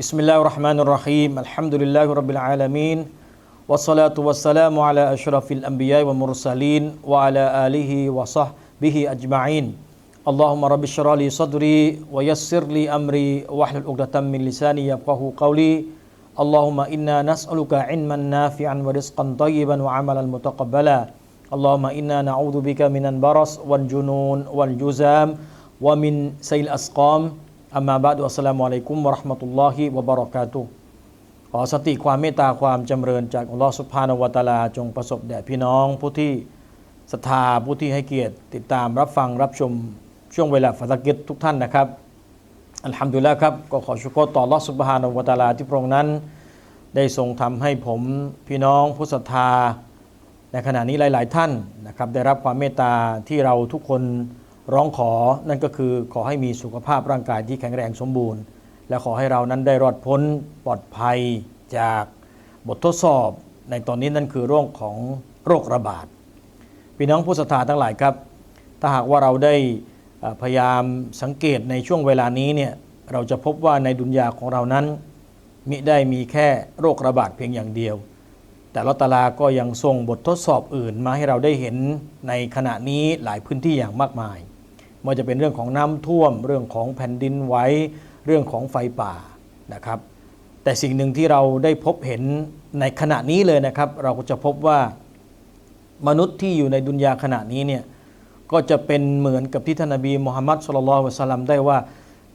بسم الله الرحمن الرحيم الحمد لله رب العالمين والصلاة والسلام على أشرف الأنبياء والمرسلين وعلى آله وصحبه أجمعين اللهم رب اشرح لي صدري ويسر لي أمري واحلل عقدة من لساني يفقه قولي اللهم إنا نسألك علما نافعا ورزقا طيبا وعملا متقبلا اللهم إنا نعوذ بك من البرص والجنون والجزام ومن سيل الأسقام อัมมาบะดุอัสสลามุอะลัยกุมวะราะห์มะตุลลอฮิวะบะเราะกาตุขอสติความเมตตาความจำเริญจากอัลลอฮ์สุบฮานะฮูวะตาลา จงประสบแด่พี่น้องผู้ที่ศรัทธาผู้ที่ให้เกียรติติดตามรับฟังรับชมช่วงเวลาฟัตกิจทุกท่านนะครับ อัลฮัมดุลิลละครับ ก็ขอชุกรต่ออัลลอฮ์สุบฮานะฮูวะตาลาที่พระองค์นั้น ได้ทรงทำให้ผมพี่น้องผู้ศรัทธา ในขณะนี้หลาย ๆ ท่านนะครับ ได้รับความเมตตาที่เราทุกคน ร้องขอนั่นก็คือขอให้มีสุขภาพร่างกายที่แข็งแรงสมบูรณ์ และขอให้เรานั้นได้รอดพ้นปลอดภัยจากบททดสอบ ในตอนนี้นั่นคือโรคของโรคระบาดพี่น้องผู้ศรัทธาทั้งหลายครับ ถ้าหากว่าเราได้พยายามสังเกตในช่วงเวลานี้เนี่ยเราจะพบว่าในดุนยาของเรานั้นมิได้มีแค่โรคระบาดเพียงอย่างเดียว แต่ลอตะอาลาก็ยังทรงบททดสอบอื่นมาให้เราได้เห็นในขณะนี้หลายพื้นที่อย่างมากมาย มันจะเป็นเรื่องของน้ำท่วม เรื่องของแผ่นดินไหวเรื่องของไฟป่านะครับ แต่สิ่งหนึ่งที่เราได้พบเห็นในขณะนี้เลยนะครับ เราก็จะพบว่ามนุษย์ที่อยู่ในดุนยาขณะนี้เนี่ยก็จะเป็นเหมือนกับที่ท่านนบีมุฮัมมัดสุลลัลวะสัลลัมได้ว่า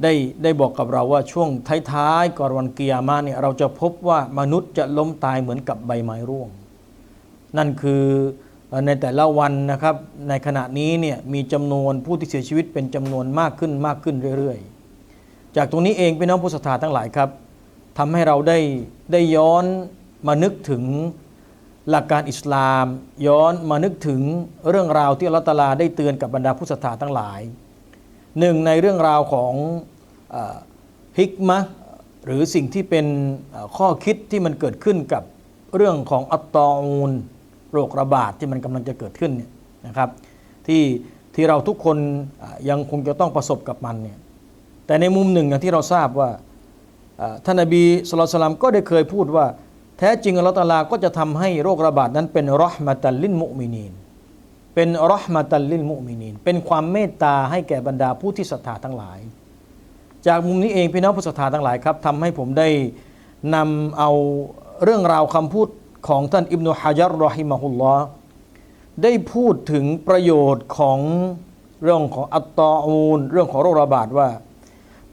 ได้ได้บอกกับเราว่าช่วงท้ายๆก่อนวันกิยามะห์เนี่ยเราจะพบว่ามนุษย์จะล้มตายเหมือนกับใบไม้ร่วง นั่นคือ ในแต่ละวันนะครับในขณะนี้เนี่ยมีจำนวนผู้ที่เสียชีวิตเป็นจำนวนมากขึ้นมากขึ้นเรื่อยๆ จากตรงนี้เองพี่น้องผู้ศรัทธาทั้งหลายครับทำให้เราได้ได้ย้อนมานึกถึงหลักการอิสลาม ย้อนมานึกถึงเรื่องราวที่อัลตลาได้เตือนกับบรรดาผู้ศรัทธาทั้งหลายหนึ่งในเรื่องราวของฮิกมะหรือสิ่งที่เป็นข้อคิดที่มันเกิดขึ้นกับเรื่องของอัตตออูน โรคระบาดที่มันกำลังจะเกิดขึ้นเนี่ยนะครับที่ที่เราทุกคนยังคงจะต้องประสบกับมันเนี่ยแต่ในมุมหนึ่งอย่างที่เราทราบว่าท่านนบีสุลต่านก็ได้เคยพูดว่า แท้จริงอัลลอฮฺตะอาลาก็จะทำให้โรคระบาดนั้นเป็นรอห์มะตัลลินมุมินีนเป็นรอห์มะตัลลิลมุมินีนเป็นความเมตตาให้แก่บรรดาผู้ที่ศรัทธาทั้งหลาย จากมุมนี้เองพี่น้องผู้ศรัทธาทั้งหลายครับทำให้ผมได้นำเอาเรื่องราวคำพูด ของท่านอิบนุฮะจัรรอฮิมะฮุลลอได้พูดถึงประโยชน์ของเรื่องของอัตตออูนเรื่องของโรคระบาดว่า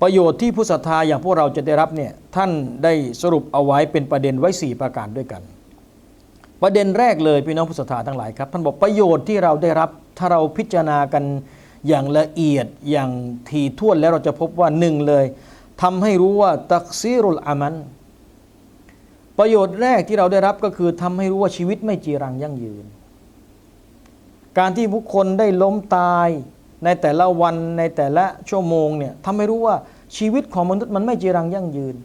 ประโยชน์ที่ผู้ศรัทธาอย่างพวกเราจะได้รับเนี่ยท่านได้สรุปเอาไว้เป็นประเด็นไว้ 4 ประการด้วยกัน ประเด็นแรกเลยพี่น้องผู้ศรัทธาทั้งหลายครับท่านบอกประโยชน์ที่เราได้รับถ้าเราพิจารณากันอย่างละเอียดอย่างทีท่วนแล้วเราจะพบว่าหนึ่งเลยทำให้รู้ว่าตักซีรุลอามัน ประโยชน์แรกที่เราได้รับก็คือทำให้รู้ว่าชีวิตไม่จีรังยั่งยืน การที่บุคคลได้ล้มตายในแต่ละวันในแต่ละชั่วโมงเนี่ยทำให้รู้ว่าชีวิตของมนุษย์มันไม่จีรังยั่งยืน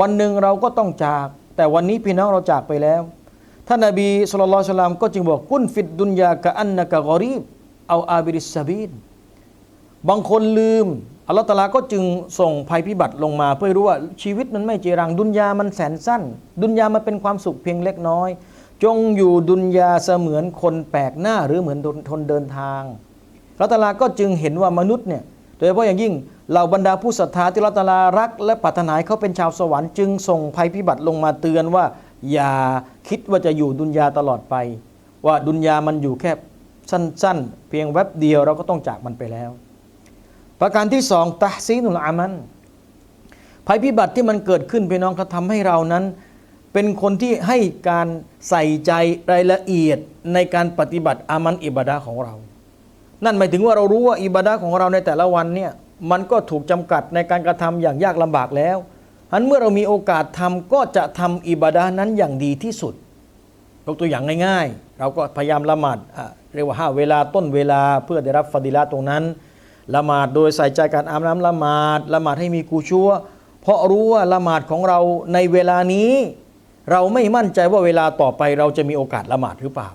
วันหนึ่งเราก็ต้องจาก แต่วันนี้พี่น้องเราจากไปแล้วท่านนบีสุลต่านสลามก็จึงบอกกุนฟิดดุนยากะอันนะกะกอรีบเอาอาบิริสซาบีนบางคนลืม อัลลอฮฺตาลาก็จึงส่งภัยพิบัติลงมา เพื่อรู้ว่าชีวิตมันไม่จีรังดุนยามันแสนสั้น ดุนยามันเป็นความสุขเพียงเล็กน้อย จงอยู่ดุนยาเสมือนคนแปลกหน้าหรือเหมือนทนเดินทางอัลลอฮฺตาลาก็จึงเห็นว่ามนุษย์เนี่ยโดยเฉพาะอย่างยิ่งเหล่าบรรดาผู้ศรัทธาที่อัลลอฮฺตาลารัก และปรารถนาเขาเป็นชาวสวรรค์จึงส่งภัยพิบัติลงมาเตือนว่า อย่าคิดว่าจะอยู่ดุนยาตลอดไป ว่าดุนยามันอยู่แค่สั้น ๆ เพียงแวบเดียวเราก็ต้องจากมันไปแล้ว ประการที่สองตะซีนุลอามัน ภัยพิบัติที่มันเกิดขึ้นพี่น้องเขาทำให้เรานั้น เป็นคนที่ให้การใส่ใจรายละเอียดในการปฏิบัติอามันอิบาดะห์ของเรา นั่นหมายถึงว่าเรารู้ว่าอิบาดะห์ของเราในแต่ละวันเนี่ยมันก็ถูกจำกัดในการกระทำอย่างยากลำบากแล้วอันเมื่อเรามีโอกาสทำก็จะทำอิบาดะห์นั้นอย่างดีที่สุดยกตัวอย่างง่าย ๆ เราก็พยายามละหมาดเรียกว่าห้าเวลาต้นเวลาเพื่อได้รับฟาดิละตรงนั้น ละหมาดโดยใส่ใจการอาบน้ำละหมาดละหมาดให้มีกูชัวเพราะรู้ว่าละหมาดของเราในเวลานี้ เราไม่มั่นใจว่าเวลาต่อไปเราจะมีโอกาสละหมาดหรือเปล่า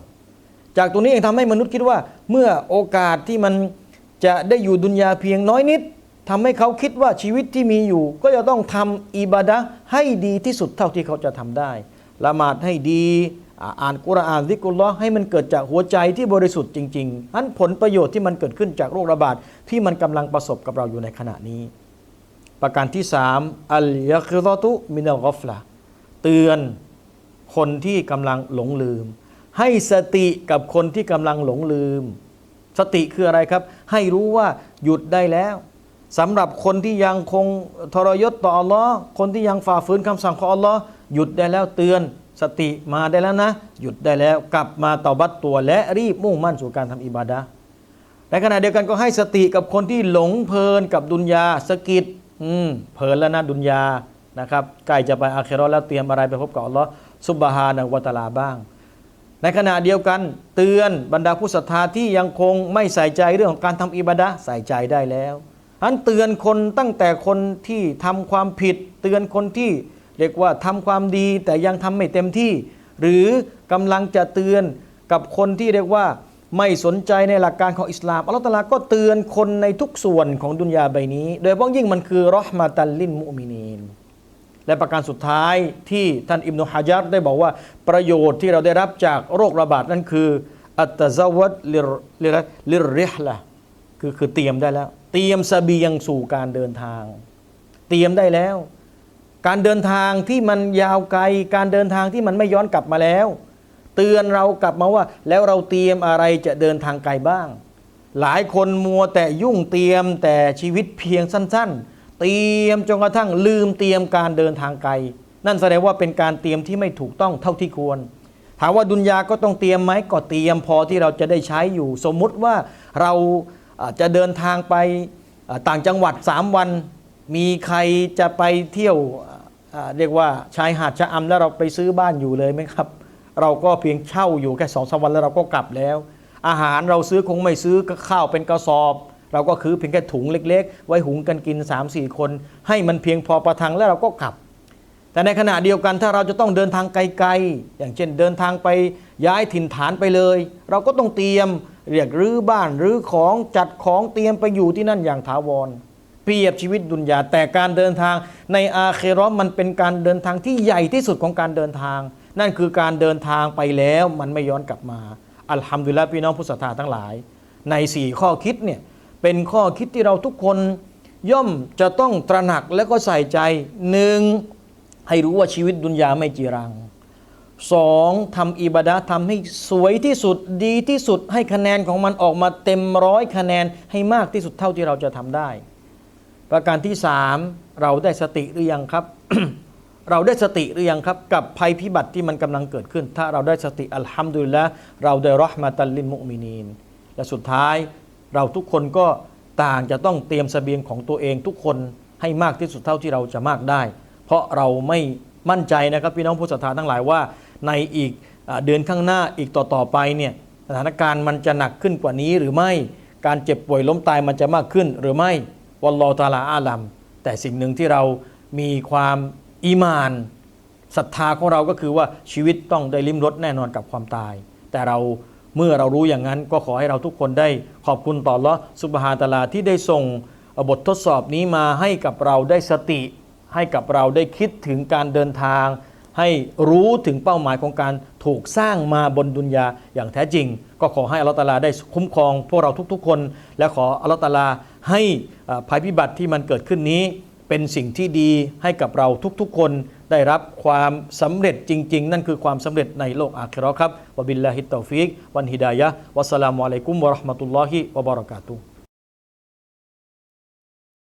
จากตรงนี้เองทำให้มนุษย์คิดว่า เมื่อโอกาสที่มันจะได้อยู่ดุนยาเพียงน้อยนิดทำให้เขาคิดว่าชีวิตที่มีอยู่ ก็จะต้องทำอิบาดะให้ดีที่สุดเท่าที่เขาจะทำได้ ละหมาดให้ดี อ่านกุรอานซิกุลลอให้มันเกิดจากหัวใจที่บริสุทธิ์จริงๆนั้นผลประโยชน์ที่มันเกิดขึ้นจากโรคระบาดที่มันกำลังประสบกับเราอยู่ในขณะนี้ ประการที่สามอัลยะคิรอตุมินัลกอฟละเตือนคนที่กำลังหลงลืม ให้สติกับคนที่กำลังหลงลืม สติคืออะไรครับ ให้รู้ว่าหยุดได้แล้วสำหรับคนที่ยังคงทรยศต่ออัลลอฮ์คนที่ยังฝ่าฝืนคำสั่งของอัลลอฮ์หยุดได้แล้วเตือน สติมาได้แล้วนะ หยุดได้แล้วกลับมาเตาบัตตัวและรีบมุ่งมั่นสู่การทำอิบาดะในขณะเดียวกันก็ให้สติกับคนที่หลงเพลินกับดุนยาสะกิดอืมเพลินแล้วนะดุนยานะครับใกล้จะไปอาเคโรอแล้วเตรียมอะไรไปพบกับอัลลอฮ์ซุบฮานะวะตาลาบ้าง ในขณะเดียวกันเตือนบรรดาผู้ศรัทธาที่ยังคงไม่ใส่ใจเรื่องของการทำอิบาดะใส่ใจได้แล้วอันเตือนคนตั้งแต่คนที่ทำความผิด เตือนคนที่ เรียกว่าทำความดีแต่ยังทำไม่เต็มที่ หรือกำลังจะเตือนกับคนที่เรียกว่าไม่สนใจในหลักการของอิสลามอัลลอฮฺตาลาก็เตือนคนในทุกส่วนของดุนยาใบนี้ โดยเฉพาะยิ่งมันคือรอห์มาตัลลินมุมินีนและประการสุดท้ายที่ท่านอิบนุฮะจัรได้บอกว่าประโยชน์ที่เราได้รับจากโรคระบาดนั่นคือ อัตตะซาวัดลิรลิรลิรริฮละคือคือเตรียมได้แล้ว เตรียมเสบียงสู่การเดินทาง เตรียมได้แล้ว การเดินทางที่มันยาวไกล การเดินทางที่มันไม่ย้อนกลับมาแล้ว เตือนเรากลับมาว่า แล้วเราเตรียมอะไรจะเดินทางไกลบ้าง หลายคนมัวแต่ยุ่งเตรียมแต่ชีวิตเพียงสั้น ๆ เตรียมจนกระทั่งลืมเตรียมการเดินทางไกล นั่นแสดงว่าเป็นการเตรียมที่ไม่ถูกต้องเท่าที่ควร ถามว่าดุนยาก็ต้องเตรียมไหมก็เตรียมพอที่เราจะได้ใช้อยู่ สมมุติว่าเราจะเดินทางไปต่างจังหวัด 3 วัน มีใครจะไปเที่ยว เรียกว่าชายหาดชะอำแล้วเราไปซื้อบ้านอยู่เลยไหมครับ เราก็เพียงเช่าอยู่แค่สองสวันแล้วเราก็กลับแล้ว อาหารเราซื้อคงไม่ซื้อข้าวเป็นกระสอบ เราก็คือเพียงแค่ถุงเล็ก ๆ ไว้หุงกันกิน 3-4 คน ให้มันเพียงพอประทังแล้วเราก็กลับ แต่ในขณะเดียวกันถ้าเราจะต้องเดินทางไกลๆ อย่างเช่นเดินทางไปย้ายถิ่นฐานไปเลย เราก็ต้องเตรียมเรียกรื้อบ้านรื้อของจัดของเตรียมไปอยู่ที่นั่นอย่างถาวร เปรียบชีวิตดุนยาแต่การเดินทางในอาเคราะห์มันเป็นการเดินทางที่ใหญ่ที่สุดของการเดินทาง นั่นคือการเดินทางไปแล้วมันไม่ย้อนกลับมาอัลฮัมดุลิลละพี่น้องผู้ศรัทธาทั้งหลาย ใน 4 ข้อคิดเนี่ยเป็นข้อคิดที่เราทุกคนย่อมจะต้องตระหนักและก็ใส่ใจหนึ่งให้รู้ว่าชีวิตดุนยาไม่จีรังสองทำอิบาดะห์ทำให้สวยที่สุดดีที่สุดให้คะแนนของมันออกมาเต็มร้อยคะแนนให้มากที่สุดเท่าที่เราจะทำได้ ประการที่สามเราได้สติหรือยังครับ เราได้สติหรือยังครับ กับภัยพิบัติที่มันกำลังเกิดขึ้น ถ้าเราได้สติอัลฮัมดุลิลละเราได้รอห์มาตัลลิมุมินีนและสุดท้ายเราทุกคนก็ต่างจะต้องเตรียมเสบียงของตัวเองทุกคนให้มากที่สุดเท่าที่เราจะมากได้ เพราะเราไม่มั่นใจนะครับพี่น้องผู้ศรัทธาทั้งหลายว่า ในอีกเดือนข้างหน้าอีกต่อๆไปเนี่ยสถานการณ์มันจะหนักขึ้นกว่านี้หรือไม่การเจ็บป่วยล้มตายมันจะมากขึ้นหรือไม่ วัลลอตาลาอาลัมแต่สิ่งหนึ่งที่เรามีความอีมานศรัทธาของเราก็คือว่าชีวิตต้องได้ลิ้มรสแน่นอนกับความตาย แต่เราเมื่อเรารู้อย่างนั้นก็ขอให้เราทุกคนได้ขอบคุณต่อลลอสุบฮานตาลาที่ได้ส่งบททดสอบนี้มาให้กับเราได้สติ ให้กับเราได้คิดถึงการเดินทาง ให้รู้ถึงเป้าหมายของการถูกสร้างมาบนดุนยาอย่างแท้จริง ก็ขอให้อัลลอฮฺตาลาได้คุ้มครองพวกเราทุกๆคน และขออัลลอฮฺตาลาให้ภัยพิบัติที่มันเกิดขึ้นนี้ เป็นสิ่งที่ดีให้กับเราทุกๆคนได้รับความสำเร็จจริง ๆ นั่นคือความสำเร็จในโลกอาคิราะครับวบิลลาฮิตตอฟิกวันฮิดายะวัสสลามุอะลัยกุมวะราะห์มะตุลลอฮิวะบะเราะกาตุฮ์